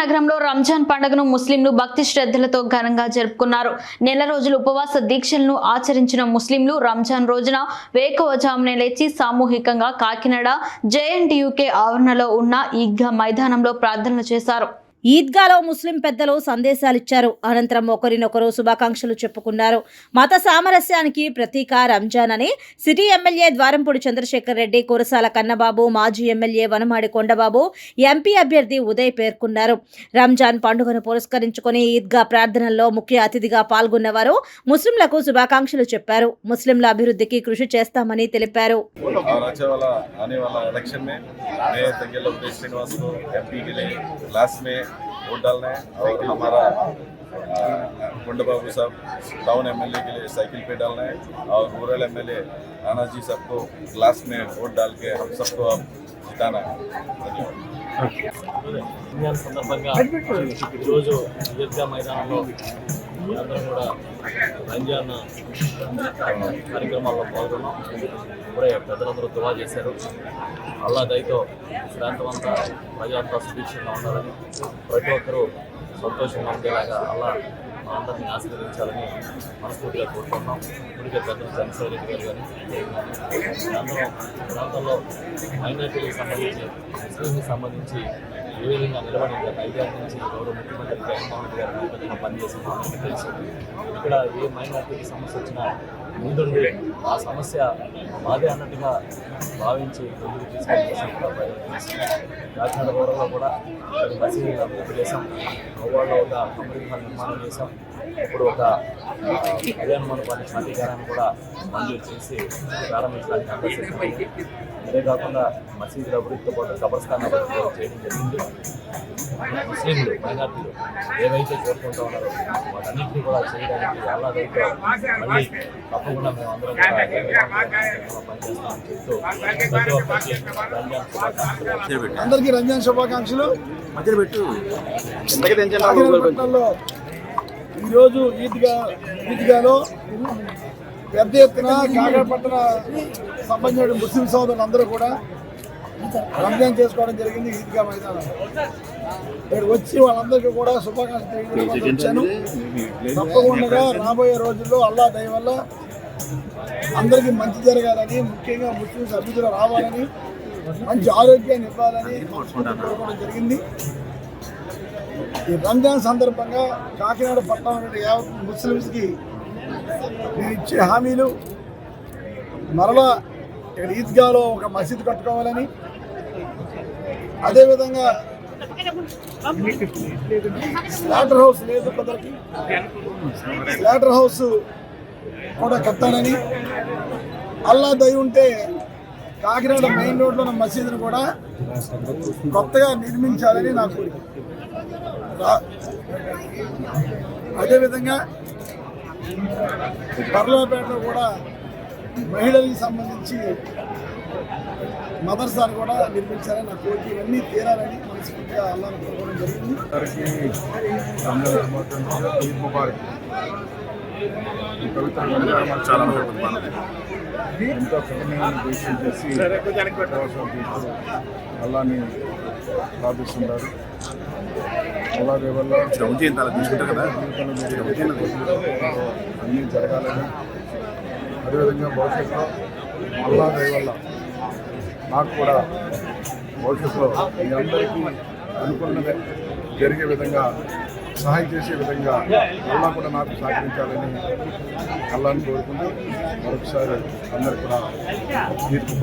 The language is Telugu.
నగరంలో రంజాన్ పండుగను ముస్లింలు భక్తి శ్రద్ధలతో ఘనంగా జరుపుకున్నారు. నెల రోజులు ఉపవాస దీక్షలను ఆచరించిన ముస్లింలు రంజాన్ రోజున వేకువజామునే లేచి సామూహికంగా కాకినాడ జేఎన్టీయూకే ఆవరణలో ఉన్న ఈద్గా మైదానంలో ప్రార్థనలు చేశారు. ఈద్గాలో ముస్లిం పెద్దలు సందేశాలు ఇచ్చారు అనంతరం ఒకరినొకరు శుభాకాంక్షలు చెప్పుకున్నారు. మత సామరస్యానికి ప్రతీక రంజాన్ అని సిటీ ఎమ్మెల్యే ద్వారంపూడి చంద్రశేఖర్ రెడ్డి కురసాల కన్నబాబు మాజీ ఎమ్మెల్యే వనమాడి కొండబాబు ఎంపీ అభ్యర్థి ఉదయ్ పేర్కొన్నారు. రంజాన్ పండుగను పురస్కరించుకుని ఈద్గా ప్రార్థనల్లో ముఖ్య అతిథిగా పాల్గొన్నవారు ముస్లింలకు శుభాకాంక్షలు చెప్పారు. ముస్లింల అభివృద్ధికి కృషి చేస్తామని తెలిపారు. वोट डालना है और हमारा गुंड बाबू साहब टाउन एमएलए के लिए साइकिल पे डालना है और रूरल एमएलए राणा जी सबको क्लास में वोट डाल के हम सबको अब जिताना है। धन्यवाद। రంజాన్ సందర్భంగా ఈరోజు ఈద్గా మైదానంలో అందరం కూడా రంజాన్ కార్యక్రమాల్లో పాల్గొన్నాం. ఇప్పుడే పెద్దలందరూ దువా చేశారు. అల్లా దయతో ప్రాంతమంతా ప్రజలంతా సుభిక్షంగా ఉండాలని ప్రతి ఒక్కరూ సంతోషంగా ఉండేలాగా అల్లా అందరినీ ఆశీర్వదించాలని మనస్ఫూర్తిగా కోరుకుంటున్నాం. ఇప్పటికే పెద్దలు చంద్రశేఖర్ రెడ్డి గారు కానీ అందరం ప్రాంతంలో మైనార్టీలకు సంబంధించి ముస్లింకి సంబంధించి అదేవిధంగా నిలబడి గత ఐదేళ్ళ నుంచి గౌరవ ముఖ్యమంత్రి జగన్మోహన్ రెడ్డి గారు నాయకత్వంలో పనిచేసిన మనకి తెలుసు ఇక్కడ ఏ మైనార్టీకి సమస్య వచ్చినా ముందుండి ఆ సమస్య బాధే అన్నట్టుగా భావించి ముందుకు తీసుకొని కాకినాడ గౌరవంలో కూడా అది మసీదు అభివృద్ధి చేశాం. గోవాడలో ఒక అమృత నిర్మాణం చేశాం. ఇప్పుడు ఒక కళ్యాణ మండపాన్ని స్ఫటికారాన్ని కూడా మంజూరు చేసి ప్రారంభించడానికి అంతా సిద్ధమైంది అదే కాకుండా మసీదుల అభివృద్ధితో పాటు కబర్స్థాన్ అభివృద్ధి చేయడం జరిగింది. ముస్లింలు మైనార్టీలు ఏవైతే కోరుకుంటూ ఉన్నారో వాటన్నింటినీ కూడా చేయడానికి అల్లాదైతే మళ్ళీ తప్పకుండా మేము అందరం పనిచేస్తామని చెప్తూ ప్రతి ఒక్కరికి రంజాన్ శుభాకాంక్షలు. అందరికీ రంజాన్ శుభాకాంక్షలు. మధ్యలో పెట్టు. ఈరోజు ఈద్గా ఈద్గాలో పెద్ద ఎత్తున కాకినాడపట్న సంబంధించిన ముస్లిం సోదరులు అందరూ కూడా రంజాన్ చేసుకోవడం జరిగింది ఈద్గా మైదానం. ఇక్కడ వచ్చి వాళ్ళందరికీ కూడా శుభాకాంక్షలు తెలియజేయడానికి వచ్చాను. తప్పకుండా రాబోయే రోజుల్లో అల్లా దయ వల్ల అందరికీ మంచి జరగాలని ముఖ్యంగా ముస్లింస్ అభివృద్ధిలో రావాలని మంచి ఆరోగ్యాన్ని ఇవ్వాలని కోరుకోవడం జరిగింది. ఈ రంజాన్ సందర్భంగా కాకినాడ పట్టణంలో యావత్ ముస్లిమ్స్కి నేను ఇచ్చే హామీలు మరలా ఇక్కడ ఈద్గాలో ఒక మసీద్ కట్టుకోవాలని అదేవిధంగా స్లాటర్ హౌస్ లేదు కొందరికి స్లాటర్ హౌస్ కూడా కట్టాలని అల్లా దయ ఉంటే కాకినాడ మెయిన్ రోడ్లో ఉన్న మసీదును కూడా కొత్తగా నిర్మించాలని నా కోరిక. అదేవిధంగా పర్లపేటలో కూడా మహిళలకు సంబంధించి మదర్సాను కూడా నిర్మించాలని నా కోరిక. ఇవన్నీ తీరాలని మనస్ఫూర్తిగా అల్లాను కోరుకోవడం జరిగింది. చాలా ఎంతో కఠినమైన దీక్షలు చేసి అల్లాని ప్రార్థిస్తుంటారు అలాగే వల్ల తీసుకుంటారు కదా. అన్నీ జరగాలని. అదేవిధంగా భవిష్యత్తులో అల్లా వల్ల నాకు కూడా భవిష్యత్తులో మీ అందరికీ అనుకున్నదే జరిగే విధంగా సహాయం చేసే విధంగా అల్లా కూడా నాకు సహకరించాలని అల్లాని కోరుకుంటూ మరొకసారి అందరు కూడా తీర్పు